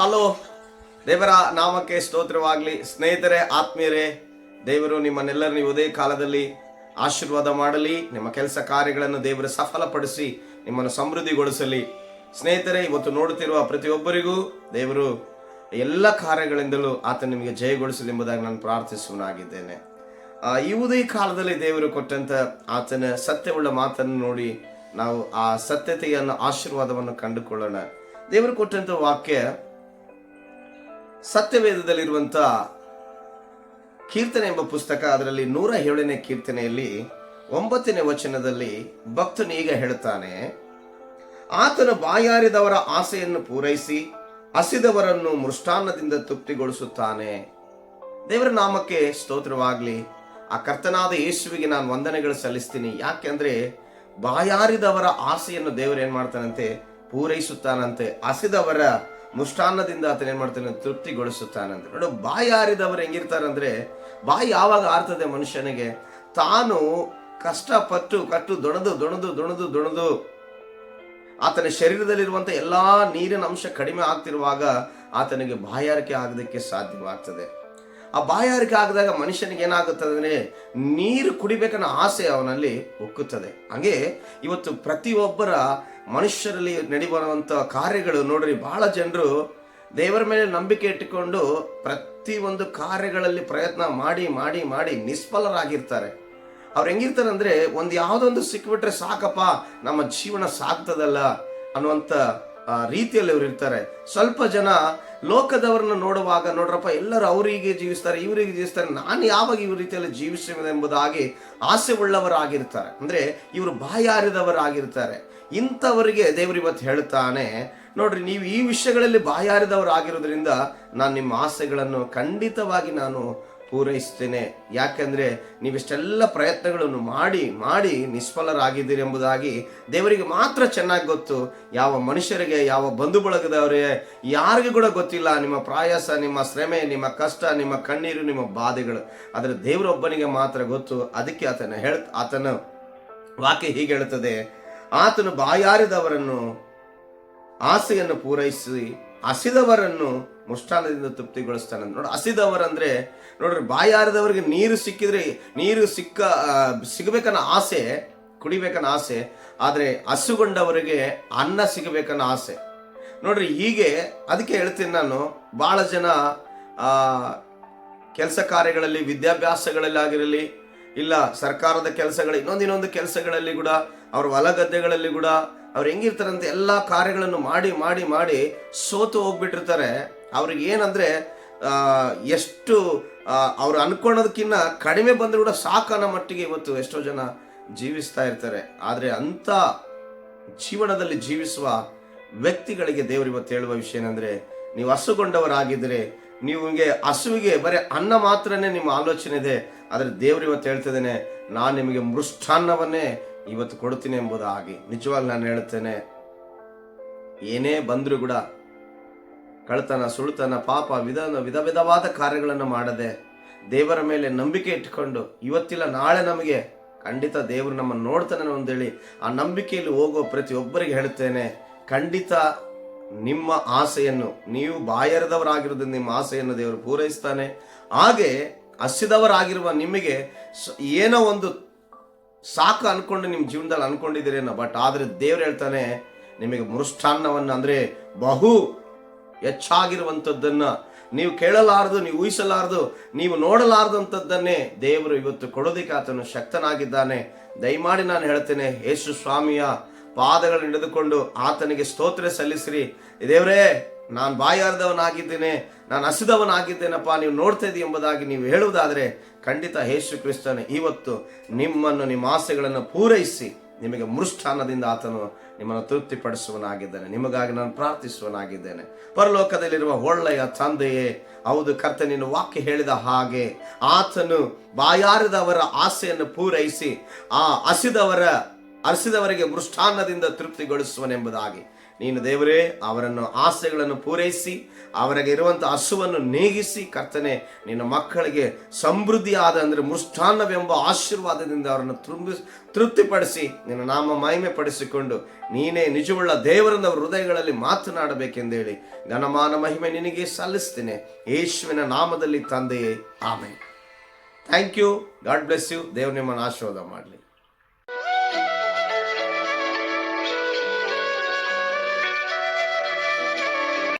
Hello. ದೇವರ ನಾಮಕ್ಕೆ ಸ್ತೋತ್ರವಾಗಲಿ. ಸ್ನೇಹಿತರೆ, ಆತ್ಮೀಯರೇ, ದೇವರು ನಿಮ್ಮನ್ನೆಲ್ಲರ ನೀವು ಉದಯ ಕಾಲದಲ್ಲಿ ಆಶೀರ್ವಾದ ಮಾಡಲಿ. ನಿಮ್ಮ ಕೆಲಸ ಕಾರ್ಯಗಳನ್ನು ದೇವರು ಸಫಲಪಡಿಸಿ, ನಿಮ್ಮನ್ನು ಸಮೃದ್ಧಿಗೊಳಿಸಲಿ. ಸ್ನೇಹಿತರೆ, ಇವತ್ತು ನೋಡುತ್ತಿರುವ ಪ್ರತಿಯೊಬ್ಬರಿಗೂ ದೇವರು ಎಲ್ಲ ಕಾರ್ಯಗಳಿಂದಲೂ ಆತ ನಿಮಗೆ ಜಯಗೊಳಿಸಲಿ ಎಂಬುದಾಗಿ ನಾನು ಪ್ರಾರ್ಥಿಸುವನಾಗಿದ್ದೇನೆ ಈ ಉದಯ ಕಾಲದಲ್ಲಿ ದೇವರು ಕೊಟ್ಟಂತ ಆತನ ಸತ್ಯವುಳ್ಳ ಮಾತನ್ನು ನೋಡಿ ನಾವು ಆ ಸತ್ಯತೆಯನ್ನು, ಆಶೀರ್ವಾದವನ್ನು ಕಂಡುಕೊಳ್ಳೋಣ. ದೇವರು ಕೊಟ್ಟಂತ ವಾಕ್ಯ ಸತ್ಯವೇದದಲ್ಲಿರುವಂತ ಕೀರ್ತನೆ ಎಂಬ ಪುಸ್ತಕ ಅದರಲ್ಲಿ ನೂರ ಏಳನೇ ಕೀರ್ತನೆಯಲ್ಲಿ ಒಂಬತ್ತನೇ ವಚನದಲ್ಲಿ ಭಕ್ತನು ಈಗ ಹೇಳುತ್ತಾನೆ, ಆತನು ಬಾಯಾರಿದವರ ಆಸೆಯನ್ನು ಪೂರೈಸಿ ಹಸಿದವರನ್ನು ಮೃಷ್ಟಾನ್ನದಿಂದ ತೃಪ್ತಿಗೊಳಿಸುತ್ತಾನೆ. ದೇವರ ನಾಮಕ್ಕೆ ಸ್ತೋತ್ರವಾಗಲಿ. ಆ ಕರ್ತನಾದ ಯೇಸುವಿಗೆ ನಾನು ವಂದನೆಗಳು ಸಲ್ಲಿಸ್ತೀನಿ. ಯಾಕೆಂದ್ರೆ ಬಾಯಾರಿದವರ ಆಸೆಯನ್ನು ದೇವರು ಏನ್ ಮಾಡ್ತಾನಂತೆ? ಪೂರೈಸುತ್ತಾನಂತೆ. ಹಸಿದವರ ಮುಷ್ಟಾನ್ನದಿಂದ ಆತನ ಏನ್ ಮಾಡ್ತಾನೆ? ಅಂದ್ರೆ ನೋಡು, ಬಾಯಿ ಆರಿದವರು ಹೆಂಗಿರ್ತಾರಂದ್ರೆ ಬಾಯಿ ಯಾವಾಗ ಆರ್ತದೆ ಮನುಷ್ಯನಿಗೆ? ತಾನು ಕಷ್ಟಪಟ್ಟು, ಕಟ್ಟು, ದೊಣದು ದೊಣದು ದೊಣದು ದೊಣದು. ಆತನ ಶರೀರದಲ್ಲಿರುವಂತ ಎಲ್ಲಾ ನೀರಿನ ಅಂಶ ಕಡಿಮೆ ಆಗ್ತಿರುವಾಗ ಆತನಿಗೆ ಬಾಯಾರಿಕೆ ಆಗದಕ್ಕೆ ಸಾಧ್ಯವಾಗ್ತದೆ. ಆ ಬಾಯಾರಿಕೆ ಆಗದಾಗ ಮನುಷ್ಯನಿಗೆ ಏನಾಗುತ್ತದೆ ಅಂದ್ರೆ ನೀರು ಕುಡಿಬೇಕನ್ನೋ ಆಸೆ ಅವನಲ್ಲಿ ಉಕ್ಕುತ್ತದೆ. ಹಂಗೆ ಇವತ್ತು ಪ್ರತಿಯೊಬ್ಬರ ಮನುಷ್ಯರಲ್ಲಿ ನಡಿಬರುವಂತ ಕಾರ್ಯಗಳು ನೋಡ್ರಿ ಬಹಳ ಜನರು ದೇವರ ಮೇಲೆ ನಂಬಿಕೆ ಇಟ್ಟುಕೊಂಡು ಪ್ರತಿ ಒಂದು ಕಾರ್ಯಗಳಲ್ಲಿ ಪ್ರಯತ್ನ ಮಾಡಿ ಮಾಡಿ ಮಾಡಿ ನಿಷ್ಫಲರಾಗಿರ್ತಾರೆ. ಅವ್ರು ಹೆಂಗಿರ್ತಾರೆ ಅಂದ್ರೆ ಒಂದು ಯಾವುದೊಂದು ಸಿಕ್ಬಿಟ್ರೆ ಸಾಕಪ್ಪ ನಮ್ಮ ಜೀವನ ಸಾಗ್ತದಲ್ಲ ಅನ್ನುವಂತ ಆ, ರೀತಿಯಲ್ಲಿ ಅವ್ರು ಇರ್ತಾರೆ. ಸ್ವಲ್ಪ ಜನ ಲೋಕದವರನ್ನ ನೋಡುವಾಗ ನೋಡ್ರಪ್ಪ, ಎಲ್ಲರೂ ಅವರಿಗೆ ಜೀವಿಸ್ತಾರೆ, ಇವರಿಗೆ ಜೀವಿಸ್ತಾರೆ. ನಾನು ಯಾವಾಗ ಇವ್ರ ರೀತಿಯಲ್ಲಿ ಜೀವಿಸುವುದು ಎಂಬುದಾಗಿ ಆಸೆ ಉಳ್ಳವರಾಗಿರ್ತಾರೆ. ಅಂದ್ರೆ ಇವರು ಬಾಯಾರಿದವರಾಗಿರ್ತಾರೆ. ಇಂಥವರಿಗೆ ದೇವರು ಇವತ್ತು ಹೇಳ್ತಾನೆ, ನೋಡ್ರಿ, ನೀವು ಈ ವಿಷಯಗಳಲ್ಲಿ ಬಾಯಾರಿದವರಾಗಿರೋದ್ರಿಂದ ನಾನು ನಿಮ್ಮ ಆಸೆಗಳನ್ನು ಖಂಡಿತವಾಗಿ ನಾನು ಪೂರೈಸ್ತೇನೆ. ಯಾಕೆಂದರೆ ನೀವಿಷ್ಟೆಲ್ಲ ಪ್ರಯತ್ನಗಳನ್ನು ಮಾಡಿ ಮಾಡಿ ನಿಷ್ಫಲರಾಗಿದ್ದೀರಿ ಎಂಬುದಾಗಿ ದೇವರಿಗೆ ಮಾತ್ರ ಚೆನ್ನಾಗಿ ಗೊತ್ತು. ಯಾವ ಮನುಷ್ಯರಿಗೆ, ಯಾವ ಬಂಧು ಬಳಗದವರಿಗೆ ಯಾರಿಗೂ ಕೂಡ ಗೊತ್ತಿಲ್ಲ. ನಿಮ್ಮ ಪ್ರಾಯಾಸ, ನಿಮ್ಮ ಶ್ರಮೆ, ನಿಮ್ಮ ಕಷ್ಟ, ನಿಮ್ಮ ಕಣ್ಣೀರು, ನಿಮ್ಮ ಬಾಧೆಗಳು. ಆದರೆ ದೇವರೊಬ್ಬನಿಗೆ ಮಾತ್ರ ಗೊತ್ತು. ಅದಕ್ಕೆ ಆತನ ಹೇಳ್, ಆತನ ವಾಕ್ಯ ಹೀಗೆ ಹೇಳುತ್ತದೆ. ಆತನು ಬಾಯಾರಿದವರನ್ನು ಆಸೆಯನ್ನು ಪೂರೈಸಿ ಹಸಿದವರನ್ನು ಮುಷ್ಟಾನದಿಂದ ತೃಪ್ತಿಗೊಳಿಸ್ತಾನೆ ನೋಡಿ ಹಸಿದವರಂದ್ರೆ ನೋಡ್ರಿ, ಬಾಯಾರದವರಿಗೆ ನೀರು ಸಿಕ್ಕಿದ್ರೆ, ನೀರು ಸಿಕ್ಕ ಸಿಗಬೇಕನ್ನೋ ಆಸೆ, ಕುಡಿಬೇಕನ್ನೋ ಆಸೆ, ಆದರೆ ಹಸುಗೊಂಡವರಿಗೆ ಅನ್ನ ಸಿಗಬೇಕನ್ನೋ ಆಸೆ. ನೋಡ್ರಿ, ಹೀಗೆ, ಅದಕ್ಕೆ ಹೇಳ್ತೀನಿ ನಾನು ಬಹಳ ಜನ ಕೆಲಸ ಕಾರ್ಯಗಳಲ್ಲಿ, ವಿದ್ಯಾಭ್ಯಾಸಗಳಲ್ಲಿ ಆಗಿರಲಿ, ಇಲ್ಲ ಸರ್ಕಾರದ ಕೆಲಸಗಳು, ಇನ್ನೊಂದು ಇನ್ನೊಂದು ಕೆಲಸಗಳಲ್ಲಿ ಕೂಡ, ಅವ್ರ ಹೊಲ ಗದ್ದೆಗಳಲ್ಲಿ ಕೂಡ ಅವ್ರು ಹೆಂಗಿರ್ತಾರಂತೆ ಎಲ್ಲ ಕಾರ್ಯಗಳನ್ನು ಮಾಡಿ ಮಾಡಿ ಮಾಡಿ ಸೋತು ಹೋಗ್ಬಿಟ್ಟಿರ್ತಾರೆ. ಅವ್ರಿಗೆ ಏನಂದ್ರೆ ಎಷ್ಟು ಅವ್ರು ಅನ್ಕೊಳ್ಳೋದಕ್ಕಿಂತ ಕಡಿಮೆ ಬಂದರೂ ಕೂಡ ಸಾಕನ ಮಟ್ಟಿಗೆ ಇವತ್ತು ಎಷ್ಟೋ ಜನ ಜೀವಿಸ್ತಾ ಇರ್ತಾರೆ. ಆದರೆ ಅಂತ ಜೀವನದಲ್ಲಿ ಜೀವಿಸುವ ವ್ಯಕ್ತಿಗಳಿಗೆ ದೇವರು ಇವತ್ತು ಹೇಳುವ ವಿಷಯ ಏನಂದ್ರೆ, ನೀವು ಹಸುಗೊಂಡವರಾಗಿದ್ದರೆ ನಿಮಗೆ ಹಸುವಿಗೆ ಬರೀ ಅನ್ನ ಮಾತ್ರನೇ ನಿಮ್ಮ ಆಲೋಚನೆ ಇದೆ. ಆದರೆ ದೇವರು ಇವತ್ತು ಹೇಳ್ತಿದ್ದೇನೆ ನಾನು ನಿಮಗೆ ಮೃಷ್ಟಾನ್ನವನ್ನೇ ಇವತ್ತು ಕೊಡ್ತೀನಿ ಎಂಬುದಾಗಿ ನಿಜವಾಗಿ ನಾನು ಹೇಳ್ತೇನೆ ಏನೇ ಬಂದರೂ ಕೂಡ ಕಳ್ತನ ಸುಳ್ತನ ಪಾಪ, ವಿಧ ವಿಧ ವಿಧವಾದ ಕಾರ್ಯಗಳನ್ನು ಮಾಡದೆ ದೇವರ ಮೇಲೆ ನಂಬಿಕೆ ಇಟ್ಟುಕೊಂಡು ಇವತ್ತಿಲ್ಲ, ನಾಳೆ ನಮಗೆ ಖಂಡಿತ ದೇವರು ನಮ್ಮನ್ನು ನೋಡ್ತಾನೆ ಅಂತೇಳಿ ಆ ನಂಬಿಕೆಯಲ್ಲಿ ಹೋಗೋ ಪ್ರತಿಯೊಬ್ಬರಿಗೆ ಹೇಳ್ತೇನೆ ಖಂಡಿತ ನಿಮ್ಮ ಆಸೆಯನ್ನು, ನೀವು ಬಾಯರದವರಾಗಿರೋದ್ರಿಂದ ನಿಮ್ಮ ಆಸೆಯನ್ನು ದೇವರು ಪೂರೈಸ್ತಾನೆ. ಹಾಗೆ ಹಸಿದವರಾಗಿರುವ ನಿಮಗೆ ಏನೋ ಒಂದು ಸಾಕು ಅನ್ಕೊಂಡು ನಿಮ್ಮ ಜೀವನದಲ್ಲಿ ಅನ್ಕೊಂಡಿದ್ದೀರೇನೋ ಬಟ್ ಆದರೆ ದೇವ್ರು ಹೇಳ್ತಾನೆ, ನಿಮಗೆ ಮೃಷ್ಟಾನ್ನವನ್ನು ಅಂದರೆ ಬಹು ಹೆಚ್ಚಾಗಿರುವಂಥದ್ದನ್ನು ನೀವು ಕೇಳಲಾರದು, ನೀವು ಊಹಿಸಲಾರದು, ನೀವು ನೋಡಲಾರದಂಥದ್ದನ್ನೇ ದೇವರು ಇವತ್ತು ಕೊಡೋದಕ್ಕೆ ಆತನು ಶಕ್ತನಾಗಿದ್ದಾನೆ. ದಯಮಾಡಿ ನಾನು ಹೇಳ್ತೇನೆ ಯೇಸು ಸ್ವಾಮಿಯ ಪಾದಗಳನ್ನು ಹಿಡಿದುಕೊಂಡು ಆತನಿಗೆ ಸ್ತೋತ್ರ ಸಲ್ಲಿಸಿರಿ. ದೇವರೇ ನಾನು ಬಾಯಾರದವನಾಗಿದ್ದೇನೆ, ನಾನು ಹಸಿದವನಾಗಿದ್ದೇನಪ್ಪ, ನೀವು ನೋಡ್ತಾ ಇದ್ದೀವಿ ಎಂಬುದಾಗಿ ನೀವು ಹೇಳುವುದಾದರೆ, ಖಂಡಿತ ಯೇಸು ಕ್ರಿಸ್ತನೇ ಇವತ್ತು ನಿಮ್ಮನ್ನು, ನಿಮ್ಮ ಆಸೆಗಳನ್ನು ಪೂರೈಸಿ, ನಿಮಗೆ ಮೃಷ್ಠಾನದಿಂದ ಆತನು ನಿಮ್ಮನ್ನು ತೃಪ್ತಿಪಡಿಸುವನಾಗಿದ್ದಾನೆ ನಿಮಗಾಗಿ ನಾನು ಪ್ರಾರ್ಥಿಸುವನಾಗಿದ್ದೇನೆ ಪರಲೋಕದಲ್ಲಿರುವ ಒಳ್ಳೆಯ ತಂದೆಯೇ, ಹೌದು ಕರ್ತ ನಿನ್ನ ವಾಕ್ಯ ಹೇಳಿದ ಹಾಗೆ, ಆತನು ಬಾಯಾರದವರ ಆಸೆಯನ್ನು ಪೂರೈಸಿ, ಆ ಹಸಿದವರ, ಹಸಿದವರಿಗೆ ಮೃಷ್ಠಾನದಿಂದ ತೃಪ್ತಿಗೊಳಿಸುವನೆಂಬುದಾಗಿ. ನೀನು ದೇವರೇ, ಅವರನ್ನು ಆಸೆಗಳನ್ನು ಪೂರೈಸಿ, ಅವರಿಗೆ ಇರುವಂಥ ಹಸುವನ್ನು ನೀಗಿಸಿ, ಕರ್ತನೆ, ನಿನ್ನ ಮಕ್ಕಳಿಗೆ ಸಮೃದ್ಧಿಯಾದ ಅಂದರೆ ಮೃಷ್ಟಾನ್ನವೆಂಬ ಆಶೀರ್ವಾದದಿಂದ ಅವರನ್ನು ತುಂಬಿ, ತೃಪ್ತಿಪಡಿಸಿ, ನಿನ್ನ ನಾಮ ಮಹಿಮೆ ಪಡಿಸಿಕೊಂಡು ನೀನೇ ನಿಜವುಳ್ಳ ದೇವರನ್ನ ಹೃದಯಗಳಲ್ಲಿ ಮಾತನಾಡಬೇಕೆಂದೇಳಿ ಘನಮಾನ ಮಹಿಮೆ ನಿನಗೆ ಸಲ್ಲಿಸ್ತೇನೆ. ಯೇಸುವಿನ ನಾಮದಲ್ಲಿ ತಂದೆಯೇ amen thank you. God bless you. ದೇವ್ರ ನಿಮ್ಮನ್ನು ಆಶೀರ್ವಾದ ಮಾಡಲಿ.